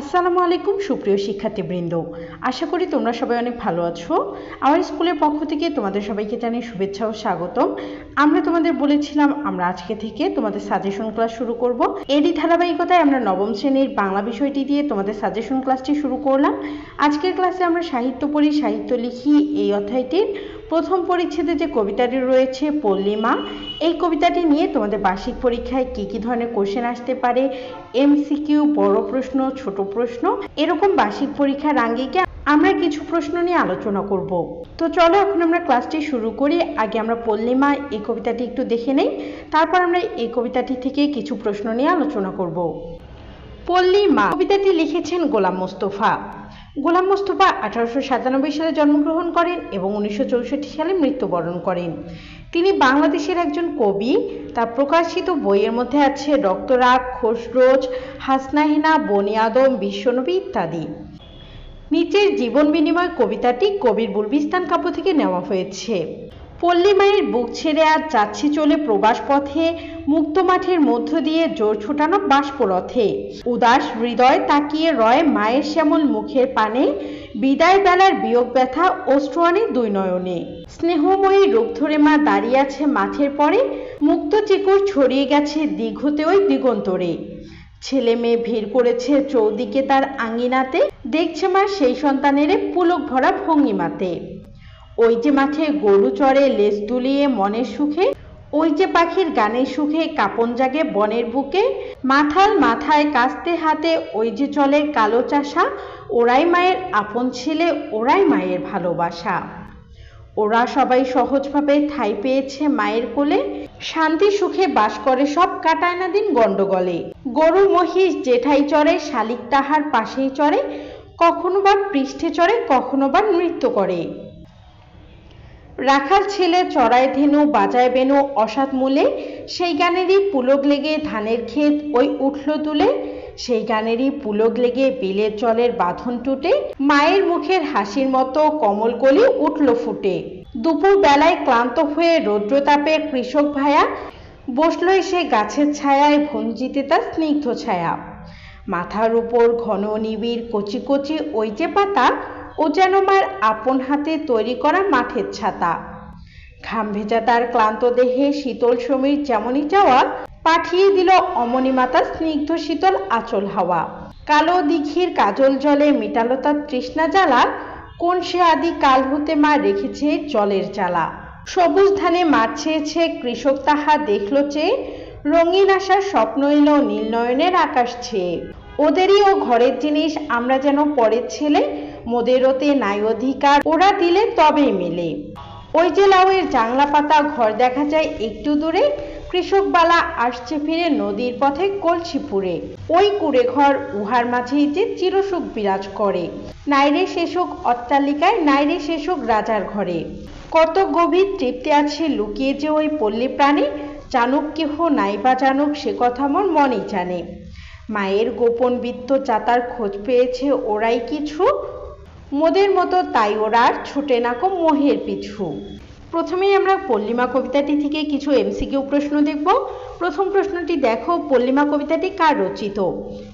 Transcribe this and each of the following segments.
আসসালামু আলাইকুম, সুপ্রিয় শিক্ষার্থীবৃন্দ। আশা করি তোমরা সবাই অনেক ভালো আছো। আমার স্কুলের পক্ষ থেকে তোমাদের সবাইকে জানাই শুভেচ্ছা ও স্বাগতম। আমরা তোমাদের বলেছিলাম, আমরা আজকে থেকে তোমাদের সাজেশন ক্লাস শুরু করব। এরই ধারাবাহিকতায় আমরা নবম শ্রেণির বাংলা বিষয়টি দিয়ে তোমাদের সাজেশন ক্লাসটি শুরু করলাম। আজকের ক্লাসে আমরা সাহিত্য পড়ি, সাহিত্য লিখি, এই অধ্যায়টির প্রথম পরিচ্ছেদে যে কবিতাটি রয়েছে, পল্লিমা, এই কবিতাটি নিয়ে তোমাদের বার্ষিক পরীক্ষায় কি কি ধরনের কোশ্চেন আসতে পারে এমসিকিউ বড় প্রশ্ন, ছোট প্রশ্ন, এরকম বার্ষিক পরীক্ষার আঙ্গিকে আমরা কিছু প্রশ্ন নিয়ে আলোচনা করব। তো চলো এখন আমরা ক্লাসটি শুরু করি। আগে আমরা পল্লিমা, এই কবিতাটি একটু দেখে নেই, তারপর আমরা এই কবিতাটি থেকে কিছু প্রশ্ন নিয়ে আলোচনা করব। পল্লিমা, কবিতাটি লিখেছেন গোলাম মোস্তফা। গোলাম মোস্তফা আঠারোশো সাতানব্বই সালে জন্মগ্রহণ করেন এবং উনিশশো চৌষট্টি সালে মৃত্যুবরণ করেন। তিনি বাংলাদেশের একজন কবি। তার প্রকাশিত বইয়ের মধ্যে আছে রক্তরাগ খোসরোজ হাসনাহিনা বনি আদম, বিশ্বনবী ইত্যাদি। নিচের জীবন বিনিময় কবিতাটি কবির বুলবিস্তান কাব্য থেকে নেওয়া হয়েছে। পল্লী মায়ের বুক ছেড়ে আর যাচ্ছি চলে প্রবাস পথে, মুক্ত মাঠের মধ্য দিয়ে জোর ছুটানো বাষ্পরথে। উদাস হৃদয় তাকিয়ে রয় মায়ের শ্যামল মুখের পানে, বিদায় বেলার বিয়োগ ব্যথা আনে দুই নয়নে। স্নেহময়ী রূপ ধরে মা দাঁড়িয়ে আছে মাঠের পরে, মুক্ত চিকুর ছড়িয়ে গেছে দিঘতে ওই দিগন্তরে। ছেলে মেয়ে ভিড় করেছে চৌদিকে তার আঙ্গিনাতে দেখছে মা সেই সন্তানের পুলক ভরা ভঙ্গিমাতে। ওই যে মাঠে গরু চড়ে লেজ দুলিয়ে মনের সুখে, ওই যে পাখির গানের সুখে কাপন জাগে বনের বুকে, মাথাল মাথায় কাস্তে হাতে ওই যে চলে কালো চাষা, ওরাই মায়ের আপন ছেলে, ওরাই মায়ের ভালোবাসা। ওরা সবাই সহজভাবে ঠাঁই পেয়েছে মায়ের কোলে, শান্তি সুখে বাস করে সব কাটায় না দিন গন্ডগোলে গরু মহিষ জেঠাই চড়ে, শালিক তাহার পাশেই চড়ে, কখনো বা পৃষ্ঠে চড়ে, কখনো বা নৃত্য করে। রাখাল ছেলে চড়ায় ধেনু বাজায় বেনু অসাত মূলে, সেই গানেরই পুলক লেগে ধানের ক্ষেত ওই উঠল তুলে, সেই গানেরই পুলক লেগে বিলের জলের বাঁধন টুটে, মায়ের মুখের হাসির মতো কমল কলি উঠল ফুটে। দুপুর বেলায় ক্লান্ত হয়ে রৌদ্রতাপে কৃষক ভায়া বসল এসে গাছের ছায়ায় ভঞ্জিতে তার স্নিগ্ধ ছায়া। মাথার উপর ঘন নিবিড় কচি কচি ওই যে পাতা ও যেন মার আপন হাতে তৈরি করা মাঠের ছাতা। ঘাম ভেজা তার ক্লান্ত দেহে শীতল সমীর যেমনই চাওয়া, পাঠিয়ে দিল অমনি মাতা স্নিগ্ধ শীতল আচল হাওয়া। কালো দিঘির কাজল জলে মিটালো তার তৃষ্ণা জ্বালা, কোন সে আদি কাল হতে মা রেখেছে জলের জ্বালা। সবুজ ধানে মাঠ ছেয়েছে কৃষক, তাহা দেখল চেয়ে রঙিন আশার স্বপ্ন এলো নীল নয়নের আকাশ ছেয়ে। ওদেরই ও ঘরের জিনিস, আমরা যেন পরের ছেলে মোদেরতে নাই অধিকার, ওরা দিলে তবেই মেলে। ওই যে লাউয়ের জাংলা পাতা ঘর দেখা যায় একটু দূরে কৃষকবালা আসছে ফিরে নদীর পথে কলসিপুরে। ওই কুড়ে ঘর উহার মাঝেই যে চিরসুখ বিরাজ করে। নাইরে শেষক অট্টালিকায় নাইরে শেষক রাজার ঘরে। কত গভীর তৃপ্তি আছে লুকিয়ে যে ওই পল্লী প্রাণী, জানুক কেহ নাইবা জানুক সে কথা মন মনেই জানে। মায়ের গোপন বৃত্ত চাতার খোঁজ পেয়েছে, ওরাই কিছু মোদের মতো তাই ওরা আর ছুটে নাকো মোহের পিছু। প্রথমেই আমরা পল্লিমা কবিতাটি থেকে কিছু এমসিকিউ প্রশ্ন দেখব। প্রথম প্রশ্নটি দেখো, পল্লিমা কবিতাটি কার রচিত?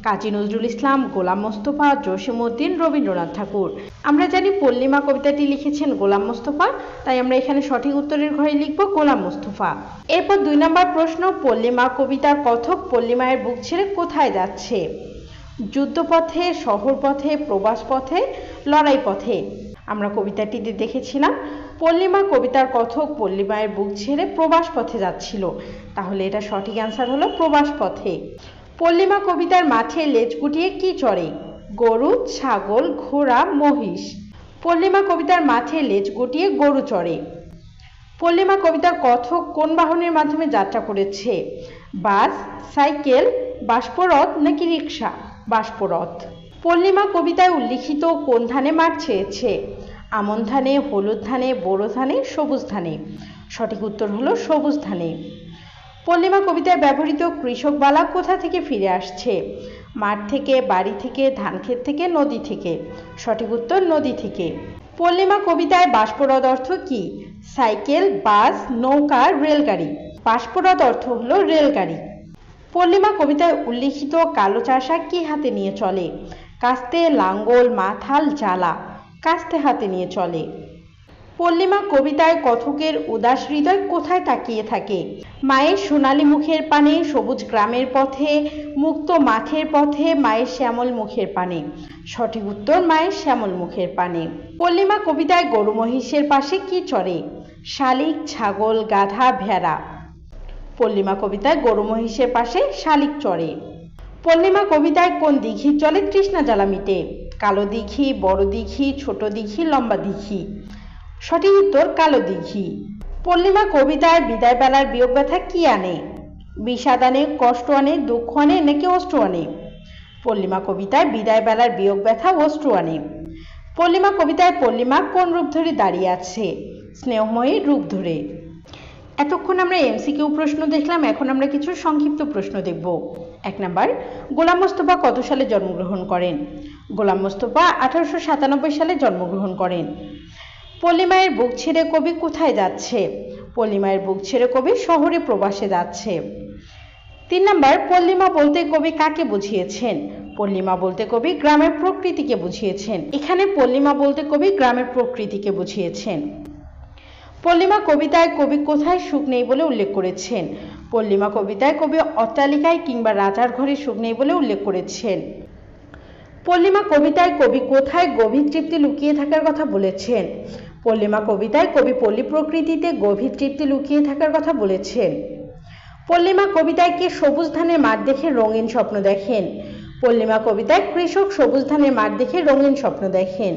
কাজী নজরুল ইসলাম, গোলাম মোস্তফা, জসিমউদ্দিন, রবীন্দ্রনাথ ঠাকুর। আমরা জানি পল্লিমা কবিতাটি লিখেছেন গোলাম মোস্তফা, তাই আমরা এখানে সঠিক উত্তরের ঘরে লিখব গোলাম মোস্তফা। এরপর দুই নম্বর প্রশ্ন, পল্লিমা কবিতার কথক পল্লিমায়ের বুক ছেড়ে কোথায় যাচ্ছে? যুদ্ধপথে শহর পথে প্রবাস পথে লড়াই পথে আমরা কবিতাটিতে দেখেছিলাম। পল্লিমা কবিতার কথক পল্লিমায়ের বুক ছেড়ে প্রবাস পথে যাচ্ছিল। তাহলে এটা সঠিক অ্যান্সার হলো প্রবাস পথে পল্লিমা কবিতার মাঠে লেজ গুটিয়ে কি চড়ে? গরু, ছাগল, ঘোড়া, মহিষ। পল্লিমা কবিতার মাঠে লেজ গুটিয়ে গরু চড়ে। পল্লিমা কবিতার কথক কোন বাহনের মাধ্যমে যাত্রা করেছে? বাস, সাইকেল, বাষ্পরথ নাকি রিক্সা বাষ্পরথ। পল্লিমা কবিতায় উল্লিখিত কোন ধানে মাঠ ছেয়েছে? আমন ধানে, হলুদ ধানে, বোরো ধানে, সবুজ ধানে। সঠিক উত্তর হলো সবুজ ধানে। পল্লিমা কবিতায় ব্যবহৃত কৃষকবালা কোথা থেকে ফিরে আসছে? মাঠ থেকে, বাড়ি থেকে, ধান ক্ষেত থেকে, নদী থেকে। সঠিক উত্তর নদী থেকে। পল্লিমা কবিতায় বাষ্পরদ অর্থ কি? সাইকেল, বাস, নৌকা, রেলগাড়ি। বাষ্পরদ অর্থ হলো রেলগাড়ি। পল্লিমা কবিতায় উল্লিখিত কালো চাষা কি হাতে নিয়ে চলে? কাস্তে লাঙ্গল, মাথাল, জ্বালা, কাস্তে হাতে নিয়ে চলে। পল্লিমা কবিতায় কথকের উদাস হৃদয় কোথায় তাকিয়ে থাকে? মায়ের সোনালি মুখের পানে, সবুজ গ্রামের পথে, মুক্ত মাঠের পথে, মায়ের শ্যামল মুখের পানে। সঠিক উত্তর, মায়ের শ্যামল মুখের পানে। পল্লিমা কবিতায় গরু মহিষের পাশে কি চড়ে? শালিক, ছাগল, গাধা, ভেড়া। পল্লিমা কবিতায় গরু মহিষের পাশে শালিক চড়ে। পল্লিমা কবিতায় কোন দিঘির জলে তৃষ্ণা জ্বালা মিটে? কালো দিঘি, বড় দিঘি, ছোট দিঘি, লম্বা দিঘি? সঠিক উত্তর, কালো দিঘি। পল্লিমা কবিতায় বিদায় বেলার বিয়োগ ব্যথা কি আনে? বিষাদ আনে কষ্ট আনে, দুঃখ আনে, নাকি অস্ত্র আনে? পল্লিমা কবিতায় বিদায় বেলার বিয়োগ ব্যথা অস্ত্র আনে। পল্লিমা কবিতায় পল্লিমা কোন রূপ ধরে দাঁড়িয়ে আছে? স্নেহময়ী রূপ ধরে। এতক্ষণ আমরা এমসিকিউ প্রশ্ন দেখলাম, এখন আমরা কিছু সংক্ষিপ্ত প্রশ্ন দেখব। এক নাম্বার, গোলাম মোস্তফা কত সালে জন্মগ্রহণ করেন? গোলাম মোস্তফা আঠারোশো সাতানব্বই সালে জন্মগ্রহণ করেন। পল্লিমায়ের বুক ছেড়ে কবি কোথায় যাচ্ছে? পল্লিমায়ের বুক ছেড়ে কবি শহরে প্রবাসে যাচ্ছে। তিন নাম্বার পল্লিমা বলতে কবি কাকে বুঝিয়েছেন? পল্লিমা বলতে কবি গ্রামের প্রকৃতিকে বুঝিয়েছেন। এখানে পল্লিমা বলতে কবি গ্রামের প্রকৃতিকে বুঝিয়েছেন। পল্লিমা কবিতায় কবি কোথায় সুখ নেই বলে উল্লেখ করেছেন? পল্লিমা কবিতায় কবি অট্টালিকায় কিংবা রাজার ঘরে সুখ নেই বলে উল্লেখ করেছেন। পল্লিমা কবিতায় কবি কোথায় গভীর তৃপ্তি লুকিয়ে থাকার কথা বলেছেন? পল্লিমা কবিতায় কবি পল্লী প্রকৃতিতে গভীর তৃপ্তি লুকিয়ে থাকার কথা বলেছেন। পল্লিমা কবিতায় কে সবুজ ধানের মাঠ দেখে রঙিন স্বপ্ন দেখেন? পল্লিমা কবিতায় কৃষক সবুজ ধানের মাঠ দেখে রঙিন স্বপ্ন দেখেন।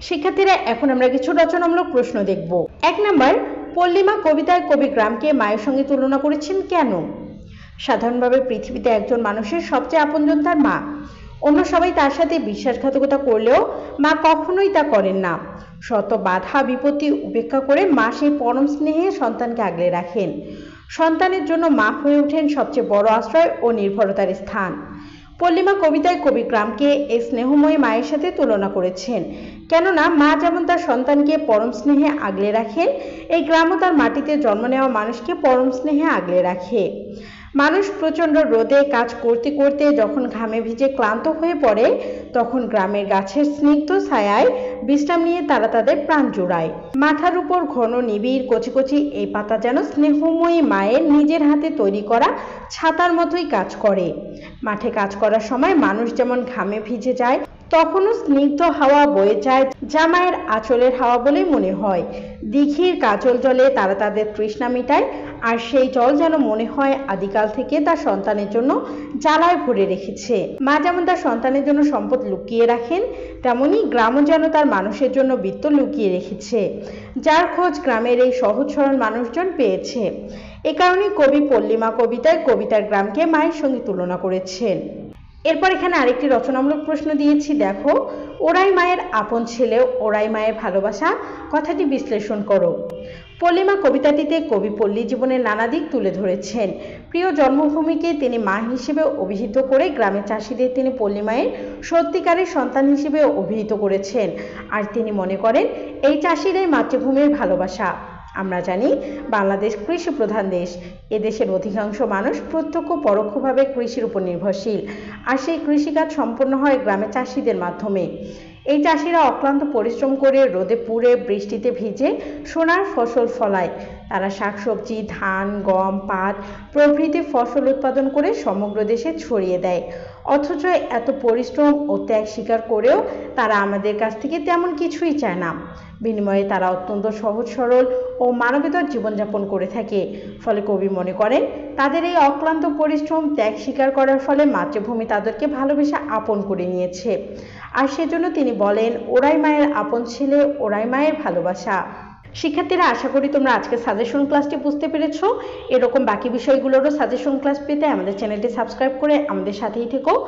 শিক্ষার্থীরা, এখন আমরা কিছু রচনামূলক প্রশ্ন দেখব। এক নাম্বার পল্লিমা কবিতায় কবি গ্রামকে মায়ের সঙ্গে তুলনা করেছেন কেন? সাধারণভাবে পৃথিবীতে একজন মানুষের সবচেয়ে আপনজন তার মা। অন্য সবাই তার সাথে বিশ্বাসঘাতকতা করলেও মা কখনোই তা করেন না। শত বাধা, বিপত্তি উপেক্ষা করে মা সেই পরম স্নেহে সন্তানকে আগলে রাখেন। সন্তানের জন্য মা হয়ে ওঠেন সবচেয়ে বড় আশ্রয় ও নির্ভরতার স্থান। পল্লিমা কবিতায় কবি গ্রামকে এই স্নেহময়ী মায়ের সাথে তুলনা করেছেন। কেননা মা যেমন তার সন্তানকে পরম স্নেহে আগলে রাখেন, এই গ্রামও তার মাটিতে জন্ম নেওয়া মানুষকে পরম স্নেহে আগলে রাখে। মানুষ প্রচণ্ড রোদে কাজ করতে করতে যখন ঘামে ভিজে ক্লান্ত হয়ে পড়ে, তখন গ্রামের গাছের স্নিগ্ধ ছায়ায় বিশ্রাম নিয়ে তারা তাদের প্রাণ জোড়ায়। মাথার উপর ঘন নিবিড় কচি কচি এই পাতা যেন স্নেহময়ী মায়ের নিজের হাতে তৈরি করা ছাতার মতোই কাজ করে। মাঠে কাজ করার সময় মানুষ যেমন ঘামে ভিজে যায় তখনও স্নিগ্ধ হাওয়া বয়ে যায় যা মায়ের আঁচলের হাওয়া বলেই মনে হয়। দিঘির কাজল জলে তারা তাদের তৃষ্ণা মিটায়, আর সেই জল যেন মনে হয় আদিকাল থেকে তার সন্তানের জন্য জ্বালায় ভরে রেখেছে। মা যেমন তার সন্তানের জন্য সম্পদ লুকিয়ে রাখেন, তেমনি গ্রামও যেন তার মানুষের জন্য বৃত্ত লুকিয়ে রেখেছে, যার খোঁজ গ্রামের এই সহজ সরল মানুষজন পেয়েছে। এ কারণে কবি পল্লিমা কবিতায় কবিতার গ্রামকে মায়ের সঙ্গে তুলনা করেছেন। এরপর এখানে আরেকটি রচনামূলক প্রশ্ন দিয়েছি, দেখো, ওরাই মায়ের আপন ছেলে, ওরাই মায়ের ভালোবাসা কথাটি বিশ্লেষণ করো। পল্লিমা কবিতাটিতে কবি পল্লী জীবনের নানা দিক তুলে ধরেছেন। প্রিয় জন্মভূমিকে তিনি মা হিসেবে অভিহিত করে গ্রামের চাষিদের তিনি পল্লী মায়ের সত্যিকারের সন্তান হিসেবে অভিহিত করেছেন। আর তিনি মনে করেন, এই চাষিরাই মাতৃভূমির ভালোবাসা। আমরা জানি বাংলাদেশ কৃষি প্রধান দেশ। এদেশের অধিকাংশ মানুষ প্রত্যক্ষ পরোক্ষভাবে কৃষির উপর নির্ভরশীল। আর সেই কৃষিকাজ সম্পন্ন হয় গ্রামের চাষিদের মাধ্যমে। এই চাষিরা অক্লান্ত পরিশ্রম করে রোদে পুড়ে বৃষ্টিতে ভিজে সোনার ফসল ফলায়। তারা শাকসবজি, ধান, গম, পাট প্রভৃতি ফসল উৎপাদন করে সমগ্র দেশে ছড়িয়ে দেয়। অথচ এত পরিশ্রম ও ত্যাগ স্বীকার করেও তারা আমাদের কাছ থেকে তেমন কিছুই চায় না। বিনিময়ে তারা অত্যন্ত সহজ, সরল ও মানবেতর জীবনযাপন করে থাকে। ফলে কবি মনে করেন, তাদের এই অক্লান্ত পরিশ্রম, ত্যাগ স্বীকার করার ফলে মাতৃভূমি তাদেরকে ভালোবেসে আপন করে নিয়েছে। আর সেজন্য তিনি বলেন, ওরাই মায়ের আপন ছেলে, ওরাই মায়ের ভালোবাসা। শিক্ষার্থীরা, আশা করি তোমরা আজকে সাজেশন ক্লাসটি বুঝতে পেরেছ। এরকম বাকি বিষয়গুলোরও সাজেশন ক্লাস পেতে আমাদের চ্যানেলটি সাবস্ক্রাইব করে আমাদের সাথেই থেকো।